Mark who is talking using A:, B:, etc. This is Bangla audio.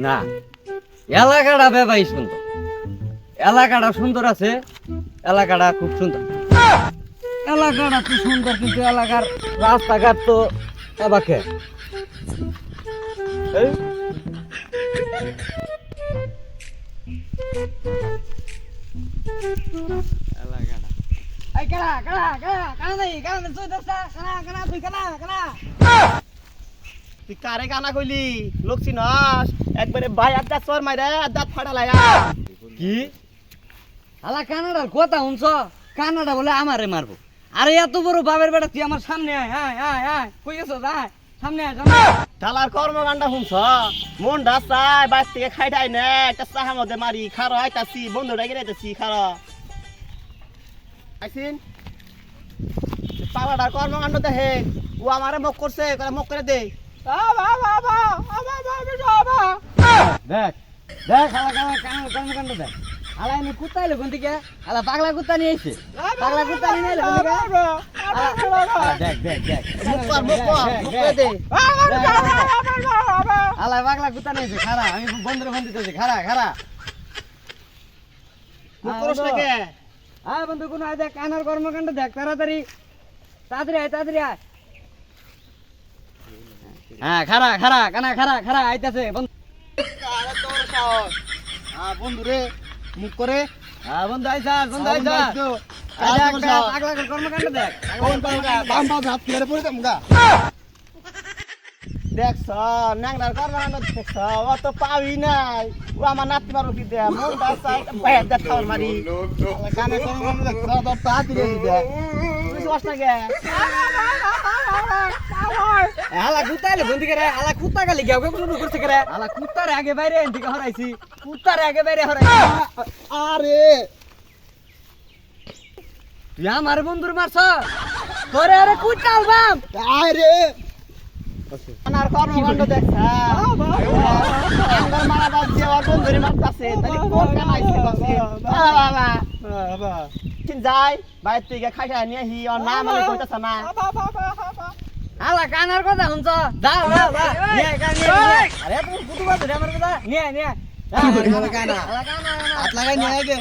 A: না এলাকাটা বেবাই সুন্দর এলাকাটা সুন্দর আছে এলাকাটা খুব সুন্দর এলাকাটা খুব সুন্দর কিন্তু এলাকার রাস্তাঘাট তো এবাকে এলাকাটা এই কারা কারা কারা কারা নাই কারা নাই তুই দস্তা কারা কারা তুই কারা কারা
B: তুই কারে গানা কইলি? লোক চিনস? একবারে ভাই আড্ডা চর মাইরে আড্ডা ফাটা লাগা
A: কি? আলা কানাডার কথা শুনছ? কানাডা বলে আমারে মারবো। আরে এত বড় বাবের বেটা তুই আমার সামনে আয় আয় আয় আয়। কই গেছ? আয় সামনে আয়।
B: তালার কর্মকাণ্ড শুনছ? মন ডাসাই বাইর থেকে খাইটাই নে একটা চাহা মধ্যে মারি খারো আইতাছি বন্ধু ডাকি রাইতাছি খারো। আইসিন? পালাটার কর্মকাণ্ড দেখে ও আমারে মক করছে করে মক করে দে।
A: দেখ দেখ আলা কানা কানা কর্মকাণ্ড দেখ। আলা এনে কুত্তা এলো কোন দিকে? আলা পাগলা কুত্তা নিয়ে আইছে।
C: পাগলা কুত্তা নিয়ে এলো কোন দিকে? আলা,
A: দেখ দেখ দেখ। মুখ কর মুখ কর মুখ করে
B: দে
A: আলা পাগলা কুত্তা নিয়ে আইছে খারা আমি বন্ধুর ফোন দিতেছি খারা খারা
B: মুখ করস না কে?
A: বন্ধু কোন আয় দেখ কানার কর্মকাণ্ড দেখ তাড়াতাড়ি। তাড়াতাড়ি আয় তাড়াতাড়ি আয়। হ্যাঁ খারা খারা কানা খারা খারা আইতাছে বন্ধু।
D: হ্যাঁ বন্ধু রে মুখ করে।
A: হ্যাঁ বন্ধু আইসা বন্ধু আইসা গা দেখছ কর্মকাণ্ড
B: দেখছ অত পাবি নাই। ও আমার নাতি পারো কি দেয়া মন মারি।
D: কানে দেখছ
B: না গে
A: হালা কুত্তা এলে বন্ধু করে হালা কুত্তা গালি গেও কেউ শুরু করছে করে। হালা কুত্তারে আগে বাইরে এদিকে হরাইছি। কুত্তারে আগে বাইরে হরাইছি।
D: আরে!
A: তুই আমার বন্ধুর মারছ? তোরে আরে কুত্তা আলবাম!
D: আরে!
B: আমার কর্মকাণ্ড দেখছ আমার মারা বাদ দিয়ে ওর বন্ধুরে মারতাছে তাহলে কোন กินใจใบตีกับข้าแค่นี้ฮีออนน้ามาเลยคุณจะสมา
A: อะไรกันนั่นก็จะคุณจะได้แล้วเนี่ยกันเนี่ยอะไรปุ๊บปุ๊บมาถึงแล้วมันก็ได้เนี่ยเนี่ยอะไรกันอะไรกันอะไรกันอะไรกันเนี่ยไ
D: อ้เก่ง